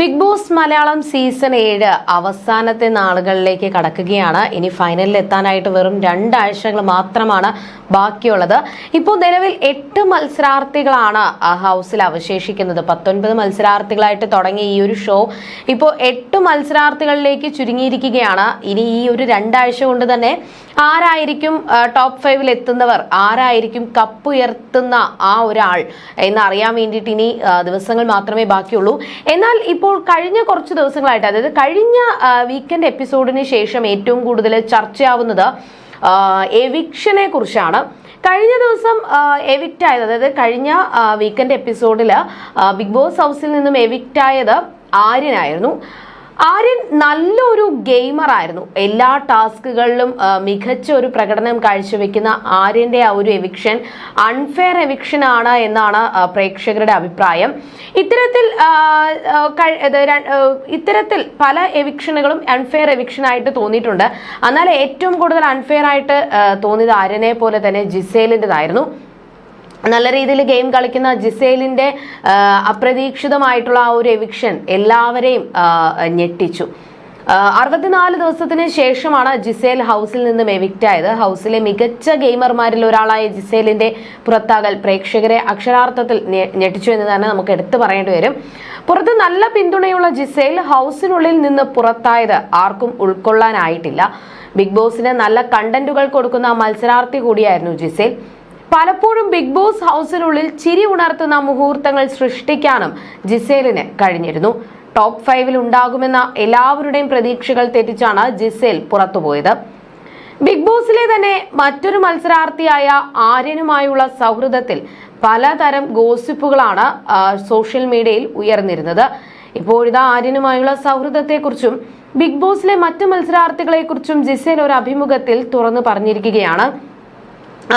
Big boss Malayalam season ഏഴ് അവസാനത്തെ നാളുകളിലേക്ക് കടക്കുകയാണ്. ഇനി ഫൈനലിൽ എത്താനായിട്ട് വെറും രണ്ടാഴ്ചകൾ മാത്രമാണ് ബാക്കിയുള്ളത്. ഇപ്പോൾ നിലവിൽ എട്ട് മത്സരാർത്ഥികളാണ് ആ ഹൗസിൽ അവശേഷിക്കുന്നത്. പത്തൊൻപത് മത്സരാർത്ഥികളായിട്ട് തുടങ്ങിയ ഈ ഒരു ഷോ ഇപ്പോൾ എട്ട് മത്സരാർത്ഥികളിലേക്ക് ചുരുങ്ങിയിരിക്കുകയാണ്. ഇനി ഈ ഒരു രണ്ടാഴ്ച കൊണ്ട് തന്നെ ആരായിരിക്കും ടോപ്പ് ഫൈവിൽ എത്തുന്നവർ ആരായിരിക്കും കപ്പ് ഉയർത്തുന്ന ആ ഒരാൾ എന്നറിയാൻ വേണ്ടിയിട്ട് ഇനി ദിവസങ്ങൾ മാത്രമേ ബാക്കിയുള്ളൂ. എന്നാൽ ഇപ്പോൾ കഴിഞ്ഞ കുറച്ച് ദിവസങ്ങളായിട്ട് അതായത് കഴിഞ്ഞ വീക്കെൻഡ് എപ്പിസോഡിന് ശേഷം ഏറ്റവും കൂടുതൽ ചർച്ചയാവുന്നത് എവിക്ഷനെ കുറിച്ചാണ്. കഴിഞ്ഞ ദിവസം എവിക്റ്റ് ആയത് അതായത് കഴിഞ്ഞ വീക്കെൻഡ് എപ്പിസോഡിൽ ബിഗ് ബോസ് ഹൗസിൽ നിന്നും എവിക്റ്റ് ആയത് ആര്യനായിരുന്നു. ആര്യൻ നല്ലൊരു ഗെയിമർ ആയിരുന്നു. എല്ലാ ടാസ്കുകളിലും മികച്ച ഒരു പ്രകടനം കാഴ്ചവെക്കുന്ന ആര്യന്റെ ആ ഒരു എവിക്ഷൻ അൺഫെയർ എവിക്ഷൻ ആണ് എന്നാണ് പ്രേക്ഷകരുടെ അഭിപ്രായം. ഇത്തരത്തിൽ ഇത്തരത്തിൽ പല എവിക്ഷനുകളും അൺഫെയർ എവിക്ഷൻ ആയിട്ട് തോന്നിയിട്ടുണ്ട്. എന്നാൽ ഏറ്റവും കൂടുതൽ അൺഫെയർ ആയിട്ട് തോന്നിയത് ആര്യനെ പോലെ തന്നെ ജിസേലിന്റെതായിരുന്നു നല്ല രീതിയിൽ ഗെയിം കളിക്കുന്ന ജിസേലിന്റെ അപ്രതീക്ഷിതമായിട്ടുള്ള ആ ഒരു എവിക്ഷൻ എല്ലാവരെയും ഞെട്ടിച്ചു. അറുപത്തിനാല് ദിവസത്തിന് ശേഷമാണ് ജിസേൽ ഹൗസിൽ നിന്നും എവിക്റ്റ് ആയത്. ഹൗസിലെ മികച്ച ഗെയിമർമാരിൽ ഒരാളായ ജിസേലിന്റെ പുറത്താകൽ പ്രേക്ഷകരെ അക്ഷരാർത്ഥത്തിൽ ഞെട്ടിച്ചു എന്ന് തന്നെ നമുക്ക് എടുത്തു പറയേണ്ടി വരും. പുറത്ത് നല്ല പിന്തുണയുള്ള ജിസേൽ ഹൗസിനുള്ളിൽ നിന്ന് പുറത്തായത് ആർക്കും ഉൾക്കൊള്ളാനായിട്ടില്ല. ബിഗ് ബോസിന് നല്ല കണ്ടന്റുകൾ കൊടുക്കുന്ന മത്സരാർത്ഥി കൂടിയായിരുന്നു ജിസേൽ. പലപ്പോഴും ബിഗ് ബോസ് ഹൗസിനുള്ളിൽ ചിരി ഉണർത്തുന്ന മുഹൂർത്തങ്ങൾ സൃഷ്ടിക്കാനും ജിസേലിന് കഴിഞ്ഞിരുന്നു. ടോപ്പ് ഫൈവിൽ ഉണ്ടാകുമെന്ന എല്ലാവരുടെയും പ്രതീക്ഷകൾ തെറ്റിച്ചാണ് ജിസേൽ പുറത്തുപോയത്. ബിഗ് ബോസിലെ തന്നെ മറ്റൊരു മത്സരാർത്ഥിയായ ആര്യനുമായുള്ള സൗഹൃദത്തിൽ പലതരം ഗോസിപ്പുകളാണ് സോഷ്യൽ മീഡിയയിൽ ഉയർന്നിരുന്നത്. ഇപ്പോഴിതാ ആര്യനുമായുള്ള സൗഹൃദത്തെക്കുറിച്ചും ബിഗ് ബോസിലെ മറ്റ് മത്സരാർത്ഥികളെക്കുറിച്ചും ജിസേൽ ഒരു അഭിമുഖത്തിൽ തുറന്നു പറഞ്ഞിരിക്കുകയാണ്.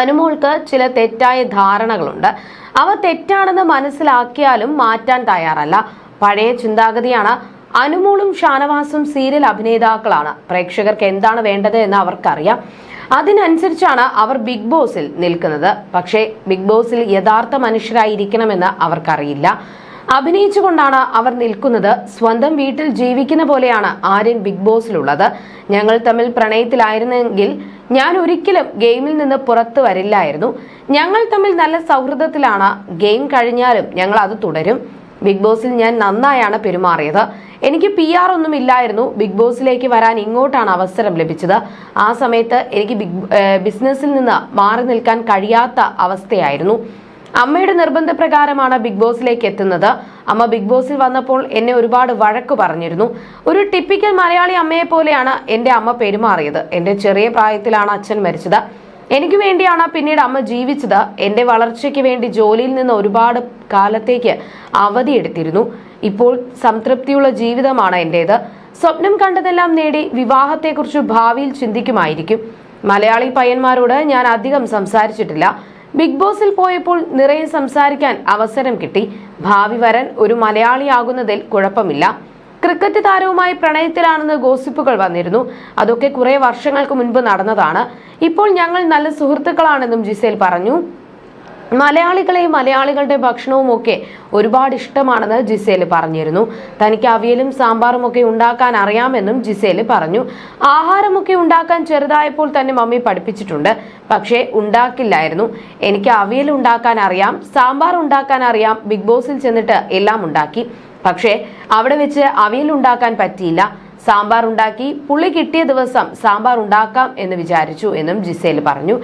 അനുമോൾക്ക് ചില തെറ്റായ ധാരണകളുണ്ട്. അവ തെറ്റാണെന്ന് മനസ്സിലാക്കിയാലും മാറ്റാൻ തയ്യാറല്ല. പഴയ ചിന്താഗതിയാണ്. അനുമോളും ഷാനവാസും സീരിയൽ അഭിനേതാക്കളാണ്. പ്രേക്ഷകർക്ക് എന്താണ് വേണ്ടത് എന്ന് അവർക്കറിയാം. അതിനനുസരിച്ചാണ് അവർ ബിഗ് ബോസിൽ നിൽക്കുന്നത്. പക്ഷേ ബിഗ് ബോസിൽ യഥാർത്ഥ മനുഷ്യരായിരിക്കണമെന്ന് അവർക്കറിയില്ല. അഭിനയിച്ചുകൊണ്ടാണ് അവർ നിൽക്കുന്നത്. സ്വന്തം വീട്ടിൽ ജീവിക്കുന്ന പോലെയാണ് ആര്യൻ ബിഗ് ബോസിലുള്ളത്. ഞങ്ങൾ തമ്മിൽ പ്രണയത്തിലായിരുന്നെങ്കിൽ ഞാൻ ഒരിക്കലും ഗെയിമിൽ നിന്ന് പുറത്തു വരില്ലായിരുന്നു. ഞങ്ങൾ തമ്മിൽ നല്ല സൗഹൃദത്തിലാണ്. ഗെയിം കഴിഞ്ഞാലും ഞങ്ങൾ അത് തുടരും. ബിഗ് ബോസിൽ ഞാൻ നന്നായാണ് പെരുമാറിയത്. എനിക്ക് പി ആർ ഒന്നും ഇല്ലായിരുന്നു. ബിഗ് ബോസിലേക്ക് വരാൻ ഇങ്ങോട്ടാണ് അവസരം ലഭിച്ചത്. ആ സമയത്ത് എനിക്ക് ബിഗ് ബിസിനസ്സിൽ നിന്ന് മാറി നിൽക്കാൻ കഴിയാത്ത അവസ്ഥയായിരുന്നു. അമ്മയുടെ നിർബന്ധപ്രകാരമാണ് ബിഗ് ബോസിലേക്ക് എത്തുന്നത്. അമ്മ ബിഗ് ബോസിൽ വന്നപ്പോൾ എന്നെ ഒരുപാട് വഴക്ക് പറഞ്ഞിരുന്നു. ഒരു ടിപ്പിക്കൽ മലയാളി അമ്മയെ പോലെയാണ് എന്റെ അമ്മ പെരുമാറിയത്. എന്റെ ചെറിയ പ്രായത്തിലാണ് അച്ഛൻ മരിച്ചത്. എനിക്ക് വേണ്ടിയാണ് പിന്നീട് അമ്മ ജീവിച്ചത്. എന്റെ വളർച്ചയ്ക്ക് വേണ്ടി ജോലിയിൽ നിന്ന് ഒരുപാട് കാലത്തേക്ക് അവധിയെടുത്തിരുന്നു ഇപ്പോൾ സംതൃപ്തിയുള്ള ജീവിതമാണ് എന്റേത് സ്വപ്നം കണ്ടതെല്ലാം നേടി വിവാഹത്തെക്കുറിച്ച് ഭാവിയിൽ ചിന്തിക്കുമായിരിക്കും. മലയാളി പയ്യന്മാരോട് ഞാൻ അധികം സംസാരിച്ചിട്ടില്ല. ബിഗ് ബോസിൽ പോയപ്പോൾ നിറയെ സംസാരിക്കാൻ അവസരം കിട്ടി. ഭാവി വരൻ ഒരു മലയാളിയാകുന്നതിൽ കുഴപ്പമില്ല. ക്രിക്കറ്റ് താരവുമായി പ്രണയത്തിലാണെന്ന് ഗോസിപ്പുകൾ വന്നിരുന്നു. അതൊക്കെ കുറെ വർഷങ്ങൾക്ക് മുൻപ് നടന്നതാണ്. ഇപ്പോൾ ഞങ്ങൾ നല്ല സുഹൃത്തുക്കളാണെന്നും ജിസേൽ പറഞ്ഞു. മലയാളികളെയും മലയാളികളുടെ ഭക്ഷണവും ഒക്കെ ഒരുപാട് ഇഷ്ടമാണെന്ന് ജിസേൽ പറഞ്ഞിരുന്നു. തനിക്ക് അവിയലും സാമ്പാറും ഒക്കെ ഉണ്ടാക്കാൻ അറിയാമെന്നും ജിസേൽ പറഞ്ഞു. ആഹാരമൊക്കെ ഉണ്ടാക്കാൻ ചെറുതായപ്പോൾ തന്നെ മമ്മി പഠിപ്പിച്ചിട്ടുണ്ട്. പക്ഷേ ഉണ്ടാക്കില്ലായിരുന്നു. എനിക്ക് അവിയൽ ഉണ്ടാക്കാൻ അറിയാം സാമ്പാർ ഉണ്ടാക്കാൻ അറിയാം ബിഗ് ബോസിൽ ചെന്നിട്ട് എല്ലാം ഉണ്ടാക്കി. പക്ഷേ അവിടെ വെച്ച് അവിയൽ ഉണ്ടാക്കാൻ പറ്റിയില്ല. സാമ്പാർ ഉണ്ടാക്കി പുള്ളി കിട്ടിയ ദിവസം സാമ്പാർ ഉണ്ടാക്കാം എന്ന് വിചാരിച്ചു എന്നും ജിസേൽ പറഞ്ഞു.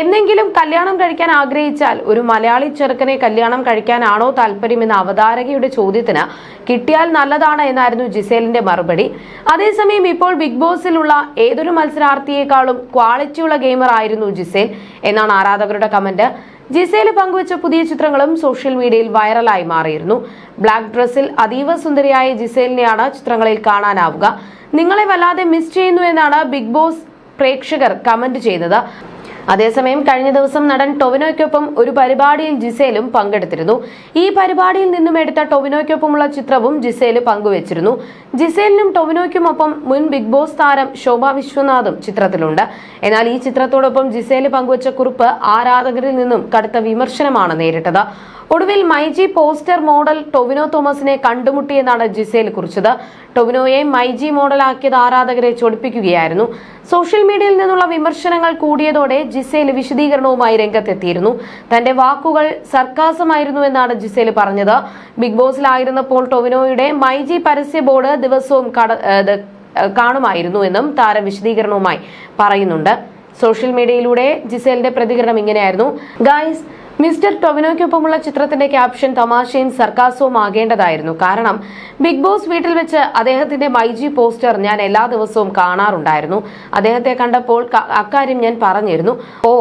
എന്നെങ്കിലും കല്യാണം കഴിക്കാൻ ആഗ്രഹിച്ചാൽ ഒരു മലയാളി ചെറുക്കനെ കല്യാണം കഴിക്കാനാണോ താല്പര്യമെന്ന അവതാരകയുടെ ചോദ്യത്തിന് കിട്ടിയാൽ നല്ലതാണ് എന്നായിരുന്നു ജിസേലിന്റെ മറുപടി. അതേസമയം ഇപ്പോൾ ബിഗ് ബോസിലുള്ള ഏതൊരു മത്സരാർത്ഥിയേക്കാളും ക്വാളിറ്റിയുള്ള ഗെയിമർ ആയിരുന്നു ജിസേൽ എന്നാണ് ആരാധകരുടെ കമന്റ്. ജിസേൽ പങ്കുവച്ച പുതിയ ചിത്രങ്ങളും സോഷ്യൽ മീഡിയയിൽ വൈറലായി മാറിയിരുന്നു. ബ്ലാക്ക് ഡ്രസ്സിൽ അതീവ സുന്ദരിയായ ജിസേലിനെയാണ് ചിത്രങ്ങളിൽ കാണാനാവുക. നിങ്ങളെ വല്ലാതെ മിസ് ചെയ്യുന്നു എന്നാണ് ബിഗ് ബോസ് പ്രേക്ഷകർ കമന്റ് ചെയ്തത്. അതേസമയം കഴിഞ്ഞ ദിവസം നടൻ ടൊവിനോയ്ക്കൊപ്പം ഒരു പരിപാടിയിൽ ജിസേലും പങ്കെടുത്തിരുന്നു. ഈ പരിപാടിയിൽ നിന്നും എടുത്ത ടൊവിനോയ്ക്കൊപ്പമുള്ള ചിത്രവും ജിസേൽ പങ്കുവച്ചിരുന്നു. ജിസേലിനും ടൊവിനോയ്ക്കുമൊപ്പം മുൻ ബിഗ് ബോസ് താരം ശോഭ വിശ്വനാഥും ചിത്രത്തിലുണ്ട്. എന്നാൽ ഈ ചിത്രത്തോടൊപ്പം ജിസേൽ പങ്കുവച്ച കുറിപ്പ് ആരാധകരിൽ നിന്നും കടുത്ത വിമർശനമാണ് നേരിട്ടത്. ഒടുവിൽ മൈജി പോസ്റ്റർ മോഡൽ ടൊവിനോ തോമസിനെ കണ്ടുമുട്ടിയെന്നാണ് ജിസേൽ കുറിച്ചത്. ടൊവിനോയെ മൈജി മോഡലാക്കിയത് ആരാധകരെ ചൊടിപ്പിക്കുകയായിരുന്നു. സോഷ്യൽ മീഡിയയിൽ നിന്നുള്ള വിമർശനങ്ങൾ കൂടിയതോടെ ജിസേൽ വിശദീകരണവുമായി രംഗത്തെത്തിയിരുന്നു. തന്റെ വാക്കുകൾ സർക്കാസമായിരുന്നു എന്നാണ് ജിസേൽ പറഞ്ഞത്. ബിഗ് ബോസിലായിരുന്നപ്പോൾ ടൊവിനോയുടെ മൈജി പരസ്യ ബോർഡ് ദിവസവും കാണുമായിരുന്നു എന്നും താരം വിശദീകരണവുമായി പറയുന്നുണ്ട്. സോഷ്യൽ മീഡിയയിലൂടെ ജിസേലിന്റെ പ്രതികരണം ഇങ്ങനെയായിരുന്നു. ഗായ്സ് മിസ്റ്റർ ടൊവിനോയ്ക്കൊപ്പമുള്ള ചിത്രത്തിന്റെ ക്യാപ്ഷൻ തമാശയും സർക്കാസവും ആകേണ്ടതായിരുന്നു. കാരണം ബിഗ് ബോസ് വീട്ടിൽ വെച്ച് അദ്ദേഹത്തിന്റെ മൈജി പോസ്റ്റർ ഞാൻ എല്ലാ ദിവസവും കാണാറുണ്ടായിരുന്നു. അദ്ദേഹത്തെ കണ്ടപ്പോൾ അക്കാര്യം ഞാൻ പറഞ്ഞിരുന്നു. ഓ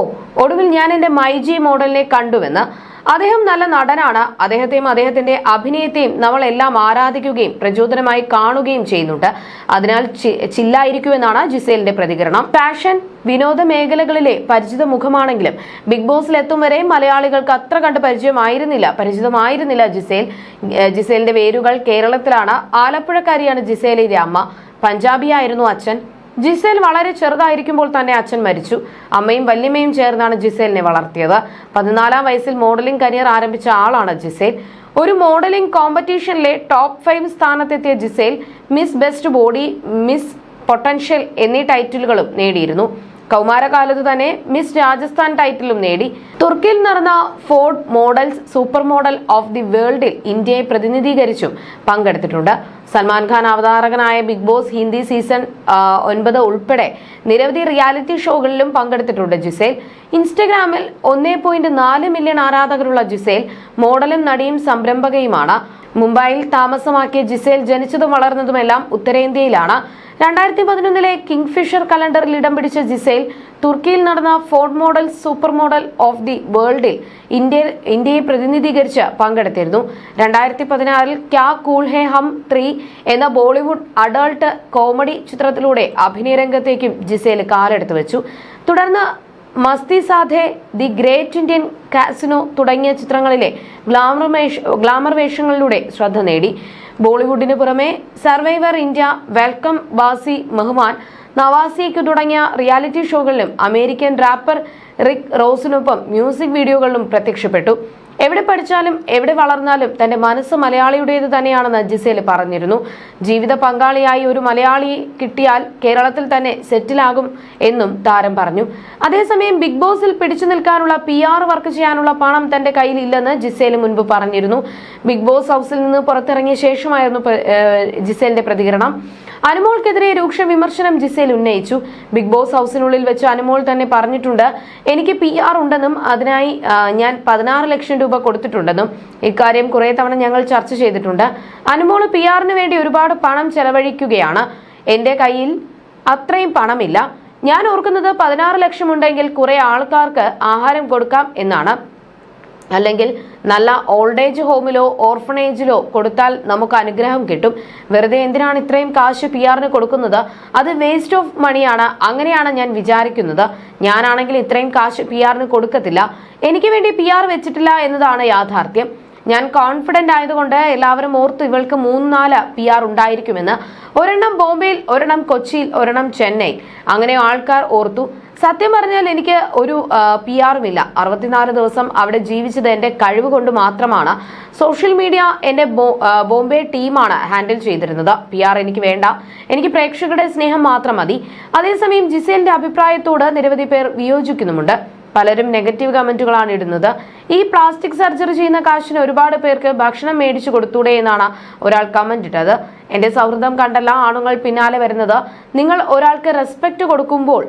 ഒടുവിൽ ഞാൻ എന്റെ മൈജി മോഡലിനെ കണ്ടുവെന്ന് അദ്ദേഹം നല്ല നടനാണ്. അദ്ദേഹത്തെയും അദ്ദേഹത്തിന്റെ അഭിനയത്തെയും നമ്മളെല്ലാം ആരാധിക്കുകയും പ്രചോദനമായി കാണുകയും ചെയ്യുന്നുണ്ട്. അതിനാൽ ചില്ലായിരിക്കുമെന്നാണ് ജിസേലിന്റെ പ്രതികരണം. ഫാഷൻ വിനോദ മേഖലകളിലെ പരിചിത മുഖമാണെങ്കിലും ബിഗ് ബോസിൽ എത്തും വരെ മലയാളികൾക്ക് അത്ര കണ്ട് പരിചയമായിരുന്നില്ല. പരിചിതമായിരുന്നില്ല ജിസേൽ. ജിസേലിന്റെ വേരുകൾ കേരളത്തിലാണ്. ആലപ്പുഴക്കാരിയാണ് ജിസേലിന്റെ അമ്മ. പഞ്ചാബിയായിരുന്നു അച്ഛൻ. ജിസേൽ വളരെ ചെറുതായിരിക്കുമ്പോൾ തന്നെ അച്ഛൻ മരിച്ചു. അമ്മയും വല്യമ്മയും ചേർന്നാണ് ജിസേലിനെ വളർത്തിയത്. പതിനാലാം വയസ്സിൽ മോഡലിംഗ് കരിയർ ആരംഭിച്ച ആളാണ് ജിസേൽ. ഒരു മോഡലിംഗ് കോമ്പറ്റീഷനിലെ top five സ്ഥാനത്തെത്തിയ Gizele miss best body miss potential എന്നീ ടൈറ്റിലുകളും നേടിയിരുന്നു. കൗമാരകാലത്ത് തന്നെ മിസ് രാജസ്ഥാൻ ടൈറ്റിലും നേടി. തുർക്കിയിൽ നടന്ന Ford Models super model of the വേൾഡിൽ ഇന്ത്യയെ പ്രതിനിധീകരിച്ചും പങ്കെടുത്തിട്ടുണ്ട്. സൽമാൻ ഖാൻ അവതാരകനായ ബിഗ് ബോസ് ഹിന്ദി സീസൺ ഒൻപത് ഉൾപ്പെടെ നിരവധി റിയാലിറ്റി ഷോകളിലും പങ്കെടുത്തിട്ടുണ്ട് ജിസേൽ. ഇൻസ്റ്റഗ്രാമിൽ ഒന്നേ മില്യൺ ആരാധകരുള്ള ജിസേൽ മോഡലും നടിയും സംരംഭകയുമാണ്. മുംബൈയിൽ താമസമാക്കിയ ജിസേൽ ജനിച്ചതും വളർന്നതുമെല്ലാം ഉത്തരേന്ത്യയിലാണ്. രണ്ടായിരത്തി പതിനൊന്നിലെ കിങ്ഫിഷർ കലണ്ടറിൽ ഇടം പിടിച്ച ജിസേൽ തുർക്കിയിൽ നടന്ന Ford model super model of the വേൾഡിൽ ഇന്ത്യ ഇന്ത്യയെ പ്രതിനിധീകരിച്ച് പങ്കെടുത്തിരുന്നു. രണ്ടായിരത്തി പതിനാറിൽ ക്യാ കൂൾ ഹേ ഹം ത്രീ എന്ന ബോളിവുഡ് അഡൾട്ട് കോമഡി ചിത്രത്തിലൂടെ അഭിനയ രംഗത്തേക്കും ജിസേൽ കാലെടുത്തു വെച്ചു. തുടർന്ന് masti സാധെ the great Indian casino തുടങ്ങിയ ചിത്രങ്ങളിലെ ഗ്ലാമർ ഗ്ലാമർ വേഷങ്ങളിലൂടെ ശ്രദ്ധ നേടി. ബോളിവുഡിന് പുറമെ Survivor India welcome Baazi Mehmaan നവാസിക്ക് തുടങ്ങിയ റിയാലിറ്റി ഷോകളിലും അമേരിക്കൻ റാപ്പർ റിക് റോസിനൊപ്പം മ്യൂസിക് വീഡിയോകളിലും പ്രത്യക്ഷപ്പെട്ടു. എവിടെ പഠിച്ചാലും എവിടെ വളർന്നാലും തന്റെ മനസ്സ് മലയാളിയുടേത് തന്നെയാണെന്ന് ജിസേൽ പറഞ്ഞിരുന്നു. ജീവിത പങ്കാളിയായി ഒരു മലയാളി കിട്ടിയാൽ കേരളത്തിൽ തന്നെ സെറ്റിലാകും എന്നും താരം പറഞ്ഞു. അതേസമയം ബിഗ് ബോസിൽ പിടിച്ചു നിൽക്കാനുള്ള പി ആർ വർക്ക് ചെയ്യാനുള്ള പണം തന്റെ കയ്യിൽ ഇല്ലെന്ന് ജിസേൽ മുൻപ് പറഞ്ഞിരുന്നു. ബിഗ് ബോസ് ഹൗസിൽ നിന്ന് പുറത്തിറങ്ങിയ ശേഷമായിരുന്നു ജിസേലിന്റെ പ്രതികരണം. അനുമോൾക്കെതിരെ രൂക്ഷ വിമർശനം ജിസേൽ ഉന്നയിച്ചു. ബിഗ് ബോസ് ഹൗസിനുള്ളിൽ വെച്ച് അനുമോൾ തന്നെ പറഞ്ഞിട്ടുണ്ട് എനിക്ക് പി ആർ ഉണ്ടെന്നും അതിനായി ഞാൻ പതിനാറ് ലക്ഷം രൂപ കൊടുത്തിട്ടുണ്ടെന്നും ഇക്കാര്യം കുറെ തവണ ഞങ്ങൾ ചർച്ച ചെയ്തിട്ടുണ്ട്. അനുമോൾ പി ആറിന് വേണ്ടി ഒരുപാട് പണം ചെലവഴിക്കുകയാണ്. എന്റെ കയ്യിൽ അത്രയും പണമില്ല. ഞാൻ ഓർക്കുന്നത് പതിനാറ് ലക്ഷം ഉണ്ടെങ്കിൽ കുറെ ആൾക്കാർക്ക് ആഹാരം കൊടുക്കാം എന്നാണ്. അല്ലെങ്കിൽ നല്ല ഓൾഡ് ഏജ് ഹോമിലോ ഓർഫണേജിലോ കൊടുത്താൽ നമുക്ക് അനുഗ്രഹം കിട്ടും. വെറുതെ എന്തിനാണ് ഇത്രയും കാശ് പി ആറിന് കൊടുക്കുന്നത്? അത് വേസ്റ്റ് ഓഫ് മണിയാണ് അങ്ങനെയാണ് ഞാൻ വിചാരിക്കുന്നത്. ഞാനാണെങ്കിൽ ഇത്രയും കാശ് പി ആറിന് കൊടുക്കത്തില്ല. എനിക്ക് വേണ്ടി പി ആർ വെച്ചിട്ടില്ല എന്നതാണ് യാഥാർത്ഥ്യം. ഞാൻ കോൺഫിഡന്റ് ആയതുകൊണ്ട് എല്ലാവരും ഓർത്തു ഇവൾക്ക് മൂന്ന് നാല് പി ആർ ഉണ്ടായിരിക്കുമെന്ന്. ഒരെണ്ണം ബോംബെയിൽ ഒരെണ്ണം കൊച്ചിയിൽ ഒരെണ്ണം ചെന്നൈ അങ്ങനെ ആൾക്കാർ ഓർത്തു. സത്യം പറഞ്ഞാൽ എനിക്ക് ഒരു പി ആറും ഇല്ല. അറുപത്തിനാല് ദിവസം അവിടെ ജീവിച്ചത് എന്റെ കഴിവ് കൊണ്ട് മാത്രമാണ്. സോഷ്യൽ മീഡിയ എന്റെ ബോംബെ ടീമാണ് ഹാൻഡിൽ ചെയ്തിരുന്നത്. പി ആർ എനിക്ക് വേണ്ട. എനിക്ക് പ്രേക്ഷകരുടെ സ്നേഹം മാത്രം മതി. അതേസമയം ജിസേലിന്റെ അഭിപ്രായത്തോട് നിരവധി പേർ വിയോജിക്കുന്നുമുണ്ട്. പലരും നെഗറ്റീവ് കമന്റുകളാണ് ഇടുന്നത്. ഈ പ്ലാസ്റ്റിക് സർജറി ചെയ്യുന്ന കാശിന് ഒരുപാട് പേർക്ക് ഭക്ഷണം മേടിച്ചു കൊടുത്തൂടെ എന്നാണ് ഒരാൾ കമന്റ് ഇട്ടത്. എന്റെ സൗഹൃദം കണ്ടല്ല ആണുങ്ങൾ പിന്നാലെ വരുന്നത്. നിങ്ങൾ ഒരാൾക്ക് റെസ്പെക്ട് കൊടുക്കുമ്പോൾ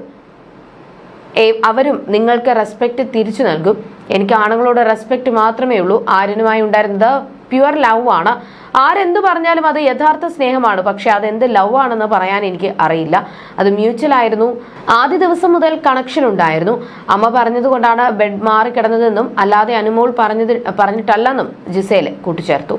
അവരും നിങ്ങൾക്ക് റെസ്പെക്റ്റ് തിരിച്ചു നൽകും. എനിക്ക് ആണുങ്ങളോട് റെസ്പെക്റ്റ് മാത്രമേ ഉള്ളൂ. ആര്യനുമായി ഉണ്ടായിരുന്നത് പ്യുവർ ലവ് ആണ്. ആരെന്ത് പറഞ്ഞാലും അത് യഥാർത്ഥ സ്നേഹമാണ്. പക്ഷെ അതെന്ത് ലവ് ആണെന്ന് പറയാൻ എനിക്ക് അറിയില്ല. അത് മ്യൂച്വൽ ആയിരുന്നു. ആദ്യ ദിവസം മുതൽ കണക്ഷൻ ഉണ്ടായിരുന്നു. അമ്മ പറഞ്ഞതുകൊണ്ടാണ് ബെഡ് മാറി കിടന്നതെന്നും അല്ലാതെ അനുമോൾ പറഞ്ഞത് പറഞ്ഞിട്ടല്ലെന്നും ജിസേൽ കൂട്ടിച്ചേർത്തു.